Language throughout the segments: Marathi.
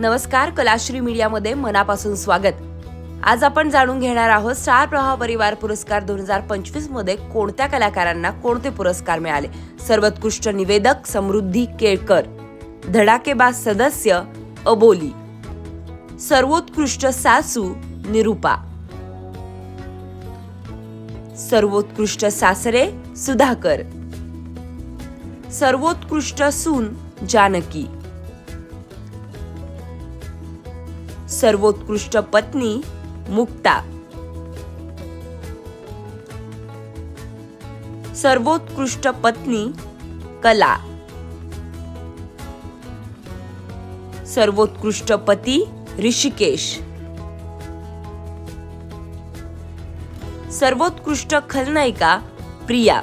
नमस्कार कलाश्री मीडियामध्ये मनापासून स्वागत. आज आपण जाणून घेणार आहोत स्टार प्रवाह परिवार पुरस्कार दोन हजार पंचवीसमध्ये कोणत्या कलाकारांना कोणते पुरस्कार मिळाले? सर्वोत्कृष्ट निवेदक समृद्धी केळकर धडाकेबाज सदस्य अबोली सर्वोत्कृष्ट सासू निरुपा सर्वोत्कृष्ट सासरे सुधाकर सर्वोत्कृष्ट सून जानकी सर्वोत्कृष्ट पत्नी मुक्ता। सर्वोत्कृष्ट पत्नी कला। सर्वोत्कृष्ट पती ऋषिकेश। सर्वोत्कृष्ट खलनायिका प्रिया।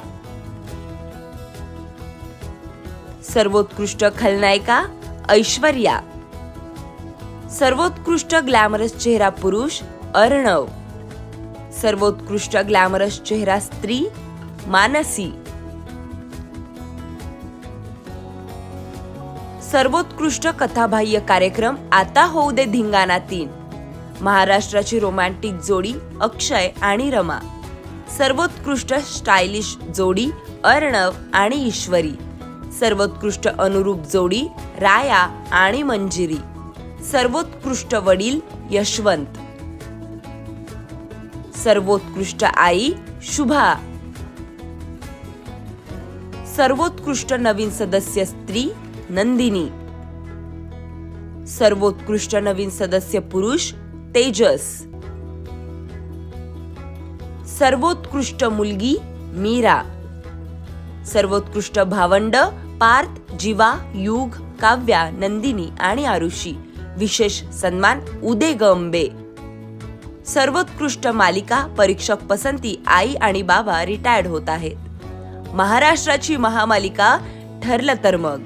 सर्वोत्कृष्ट खलनायिका ऐश्वर्या। सर्वोत्कृष्ट ग्लॅमरस चेहरा पुरुष अर्णव. सर्वोत्कृष्ट ग्लॅमरस चेहरा स्त्री मानसी. सर्वोत्कृष्ट कथाबाह्य कार्यक्रम आता होऊ दे धिंगाणा तीन महाराष्ट्राची रोमॅन्टिक जोडी अक्षय आणि रमा. सर्वोत्कृष्ट स्टायलिश जोडी अर्णव आणि ईश्वरी. सर्वोत्कृष्ट अनुरूप जोडी राया आणि मंजिरी. सर्वोत्कृष्ट वडील यशवंत. सर्वोत्कृष्ट आई शुभा. सर्वोत्कृष्ट नवीन सदस्य स्त्री नंदिनी. सर्वोत्कृष्ट नवीन सदस्य पुरुष तेजस. सर्वोत्कृष्ट मुलगी मीरा. सर्वोत्कृष्ट भावंड पार्थ जीवा युग काव्या नंदिनी आणि आरुषी. विशेष सन्मान उदे गंबे. सर्वोत्कृष्ट मालिका परीक्षक पसंती आई आणि बाबा रिटायर्ड होत आहेत. महाराष्ट्राची महामालिका ठरलं तर मग.